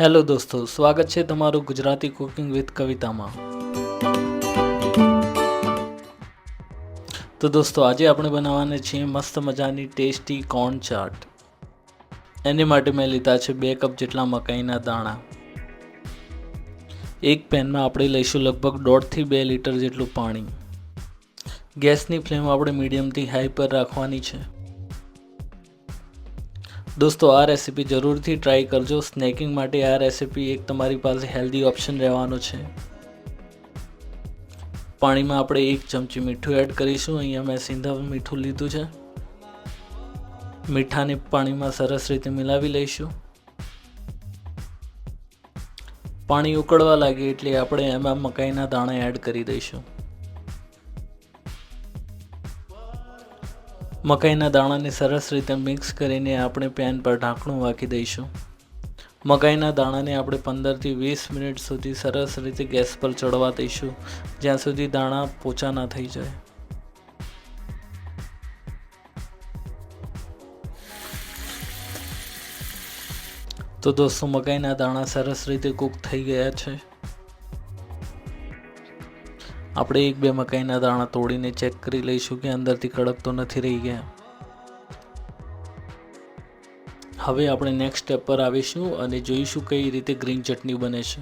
Hello દોસ્તો, સ્વાગત છે તમારું ગુજરાતી કુકિંગ વિથ કવિતામાં. તો દોસ્તો, આજે આપણે બનાવવાના છીએ મસ્ત મજાની ટેસ્ટી કોર્ન ચાટ. એની માટે મેં લીધા છે બે કપ જેટલા મકાઈના દાણા. એક પેનમાં આપણે લઈશું લગભગ દોઢથી બે લીટર જેટલું પાણી. ગેસની ફ્લેમ આપણે મીડિયમથી હાઈ પર રાખવાની છે. દોસ્તો, આ રેસીપી જરૂરથી ટ્રાય કરજો. સ્નેકિંગ માટે આ રેસીપી એક તમારી પાસે હેલ્ધી ઓપ્શન રહેવાનો છે. પાણીમાં આપણે એક ચમચી મીઠું એડ કરીશું. અહીંયા મેં સિંધવ મીઠું લીધું છે. મીઠાને પાણીમાં સરસ રીતે મિલાવી લઈશું. પાણી ઉકળવા લાગે એટલે આપણે એમાં મકાઈના દાણા એડ કરી દઈશું. મકાઈના દાણાને સરસ રીતે મિક્સ કરીને આપણે પેન પર ઢાંકણું વાકી દઈશું. મકાઈના દાણાને આપણે પંદરથી વીસ મિનિટ સુધી સરસ રીતે ગેસ પર ચડવા દઈશું, જ્યાં સુધી દાણા પોચા ના થઈ જાય. તો દોસ્તો, મકાઈના દાણા સરસ રીતે કૂક થઈ ગયા છે. આપણે એક બે મકાઈના દાણા તોડીને ચેક કરી લઈશું કે અંદરથી કડક તો નથી રહી ગયા. હવે આપણે નેક્સ્ટ સ્ટેપ પર આવીશું અને જોઈશું કઈ રીતે ગ્રીન ચટણી બને છે.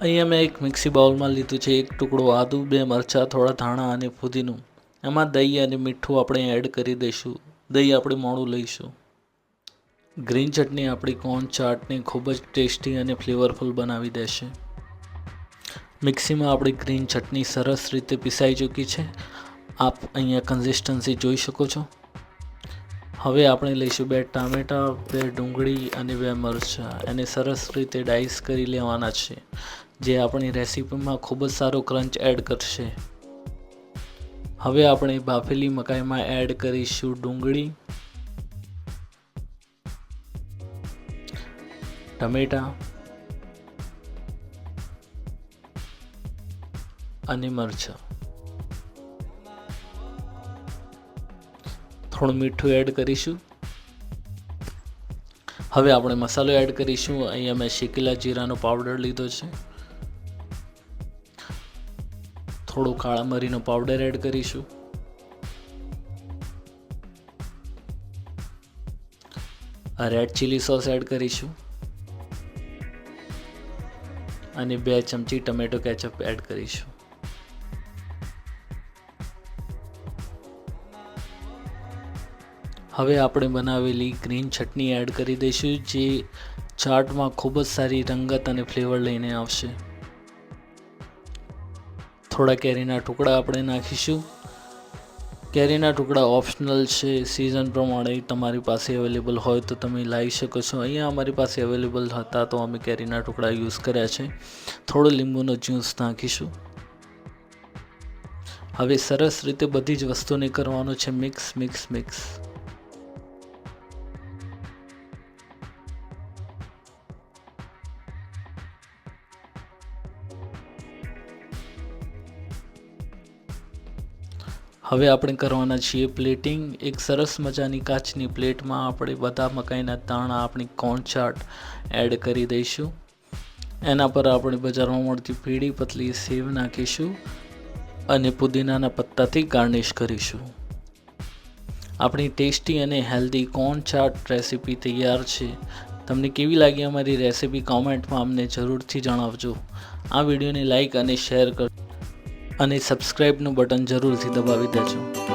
અહીંયા મેં એક મિક્સી બાઉલમાં લીધું છે, એક ટુકડો આદુ, બે મરચાં, થોડા ધાણા અને ફુદીનું. એમાં દહીં અને મીઠું આપણે એડ કરી દઈશું. દહીં આપણે મોડું લઈશું. ગ્રીન ચટણી આપણી કોર્ન ચાટને ખૂબ જ ટેસ્ટી અને ફ્લેવરફુલ બનાવી દેશે. મિક્સીમાં આપણી ગ્રીન ચટણી સરસ રીતે પીસાઈ ચૂકી છે. આપ અહીંયા કન્સિસ્ટન્સી જોઈ શકો છો. હવે આપણે લઈશું બે ટામેટાં, બે ડુંગળી અને બે મરચાં. એને સરસ રીતે ડાઈસ કરી લેવાના છે, જે આપણી રેસીપીમાં ખૂબ જ સારો ક્રંચ એડ કરશે. હવે આપણે બાફેલી મકાઈમાં એડ કરીશું ડુંગળી, ટમેટાં અને મરચાં. થોડું મીઠું એડ કરીશું. હવે આપણે મસાલો એડ કરીશું. અહીંયા મેં શેકેલા જીરાનો પાવડર લીધો છે. થોડું કાળા મરીનો પાવડર એડ કરીશું. રેડ ચીલી સોસ એડ કરીશું. અને બે ચમચી ટમેટો કેચઅપ એડ કરીશું. હવે આપણે બનાવેલી ગ્રીન ચટણી એડ કરી દઈશું, જે ચાટમાં ખૂબ જ સારી રંગત અને ફ્લેવર લઈને આવશે. થોડા કેરીના ટુકડા આપણે નાખીશું. કેરીના ટુકડા ઓપ્શનલ છે, સિઝન પ્રમાણે તમારી પાસે અવેલેબલ હોય તો તમે લાવી શકો છો. અહીંયા અમારી પાસે અવેલેબલ હતા તો અમે કેરીના ટુકડા યુઝ કર્યા છે. થોડો લીંબુનો જ્યુસ નાખીશું. હવે સરસ રીતે બધી જ વસ્તુને કરવાનું છે, મિક્સ મિક્સ મિક્સ. હવે આપણે કરવાના છીએ પ્લેટિંગ એક સરસ મજાની કાચની પ્લેટમાં આપણે બધા મકાઈના દાણા આપણી કોર્ન ચાટ એડ કરી દઈશું. એના પર આપણે બજારમાં મળતી પીળી પતલી સેવ નાખીશું અને પુદીનાના પત્તાથી ગાર્નિશ કરીશું. આપણી ટેસ્ટી અને હેલ્ધી કોર્ન ચાટ રેસીપી તૈયાર છે. તમને કેવી લાગી અમારી રેસીપી કોમેન્ટમાં અમને જરૂરથી જણાવજો. આ વિડીયોને લાઇક અને શેર કરજો. અને સબસ્ક્રાઈબનું બટન જરૂરથી દબાવી દેજો.